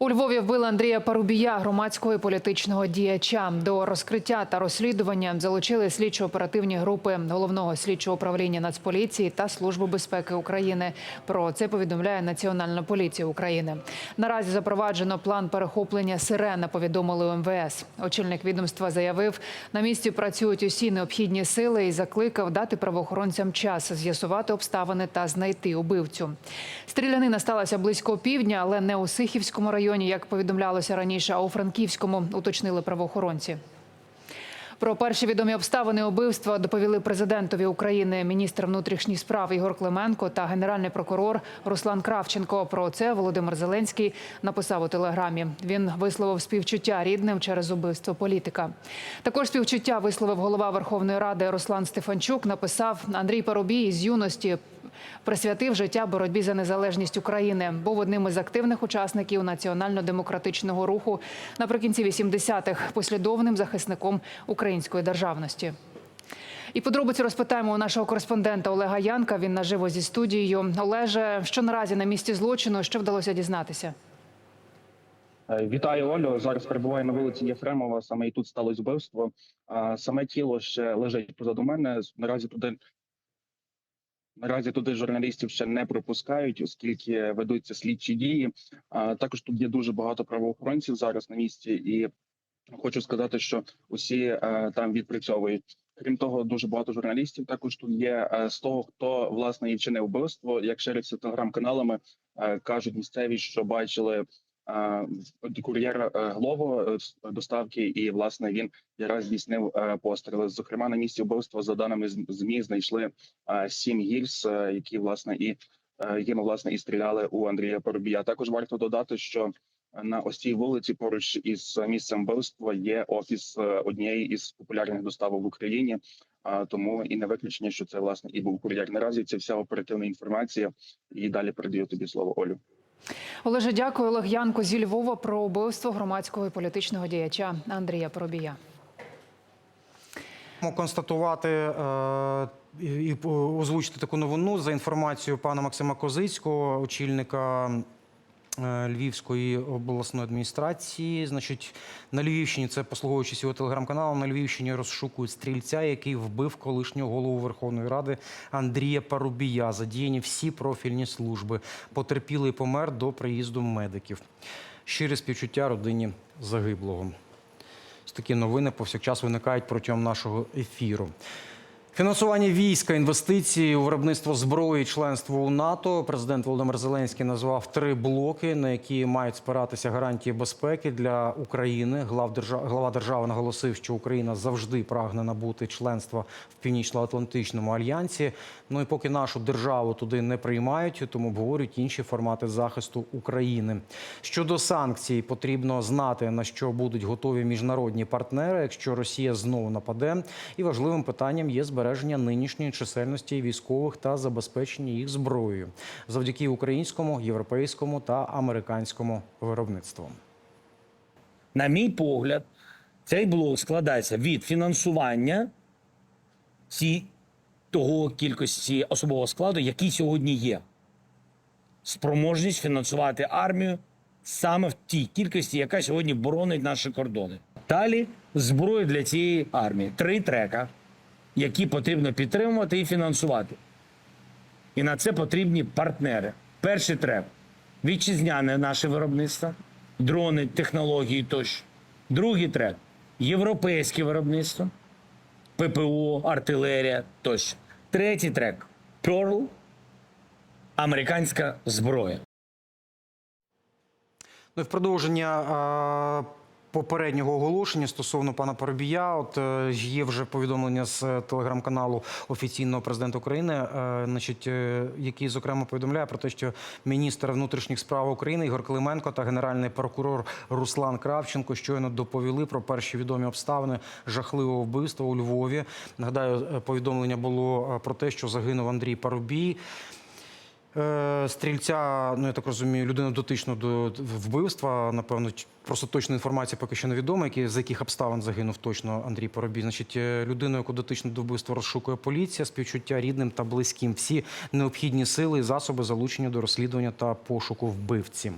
У Львові вбили Андрія Парубія, громадського і політичного діяча. До розкриття та розслідування залучили слідчо-оперативні групи головного слідчого управління Нацполіції та Служби безпеки України. Про це повідомляє Національна поліція України. Наразі запроваджено план перехоплення сирена. Повідомили у МВС. Очільник відомства заявив, на місці працюють усі необхідні сили і закликав дати правоохоронцям час з'ясувати обставини та знайти убивцю. Стрілянина сталася близько півдня, але не у Сихівському районі, як повідомлялося раніше, а у Франківському, уточнили правоохоронці. Про перші відомі обставини убивства доповіли президентові України міністр внутрішніх справ Ігор Клименко та генеральний прокурор Руслан Кравченко. Про це Володимир Зеленський написав у телеграмі. Він висловив співчуття рідним через убивство політика. Також співчуття висловив голова Верховної Ради Руслан Стефанчук. Написав Андрій Парубій з юності. Присвятив життя боротьбі за незалежність України. Був одним із активних учасників національно-демократичного руху наприкінці 80-х, послідовним захисником української державності. І подробиці розпитаємо у нашого кореспондента Олега Янка. Він наживо зі студією. Олеже, що наразі на місці злочину, що вдалося дізнатися? Е, Вітаю, Олю. Зараз перебуваю на вулиці Єфремова. Саме і тут сталося вбивство. Саме тіло ще лежить позаду мене. Наразі туди наразі туди журналістів ще не пропускають, оскільки ведуться слідчі дії. А також тут є дуже багато правоохоронців зараз на місці, і хочу сказати, що усі е, там відпрацьовують. Крім того, дуже багато журналістів також тут є е, з того, хто власне і вчинив вбивство. Як шириться телеграм-каналами, е, кажуть місцеві, що бачили е, кур'єра е, Глово е, доставки, і власне він якраз здійснив е, постріли. Зокрема, на місці вбивства, за даними змі, знайшли сім гільз, які власне і їм власне і стріляли у Андрія Поробія. Також варто додати, що на ось вулиці поруч із місцем вбивства є офіс однієї із популярних доставок в Україні. А тому і не виключення, що це власне і був кур'єр. Наразі це вся оперативна інформація. І далі передаю тобі слово, Олю. Олеже, дякую. Олег Янко зі Львова про убивство громадського і політичного діяча Андрія Пробія. Констатувати е, і озвучити таку новину за інформацією пана Максима Козицького, очільника Львівської обласної адміністрації. Значить, на Львівщині це послуговуючись його телеграм-каналом. На Львівщині розшукують стрільця, який вбив колишнього голову Верховної Ради Андрія Парубія. Задіяні всі профільні служби. Потерпілий помер до приїзду медиків. Щире співчуття родині загиблого. Такі новини повсякчас виникають протягом нашого ефіру. Фінансування війська, інвестиції у виробництво зброї, членство у НАТО. Президент Володимир Зеленський назвав три блоки, на які мають спиратися гарантії безпеки для України. Глав держа- Глава держави наголосив, що Україна завжди прагне набути членства в Північно-Атлантичному альянсі. Ну і поки нашу державу туди не приймають, тому обговорюють інші формати захисту України. Щодо санкцій, потрібно знати на що будуть готові міжнародні партнери, якщо Росія знову нападе. І важливим питанням є збереження нинішньої чисельності військових та забезпечення їх зброєю завдяки українському, європейському та американському виробництву. на мій погляд, цей блок складається від фінансування ці, того кількості особового складу, який сьогодні є. Спроможність фінансувати армію саме в тій кількості, яка сьогодні боронить наші кордони. Далі зброя для цієї армії. Три трека, які потрібно підтримувати і фінансувати. І на це потрібні партнери. Перший трек вітчизняне наше виробництво, дрони, технології тощо. Другий трек європейське виробництво, ППО, артилерія тощо. Третій трек Pearl, американська зброя. Ну в продовження е, попереднього оголошення стосовно пана Парубія, от е, є вже повідомлення з е, телеграм-каналу офіційного президента України, е, значить, який зокрема повідомляє про те, що міністр внутрішніх справ України Ігор Клименко та генеральний прокурор Руслан Кравченко щойно доповіли про перші відомі обставини жахливого вбивства у Львові. Нагадаю, повідомлення було про те, що загинув Андрій Парубій. Е, Стрільця, ну я так розумію, людина дотична до вбивства. Напевно, просто точна інформація поки що невідома, які, з яких обставин загинув точно Андрій Поробій. Значить, е, людину, яку дотично до вбивства розшукує поліція, співчуття рідним та близьким. Всі необхідні сили і засоби залучені до розслідування та пошуку вбивці.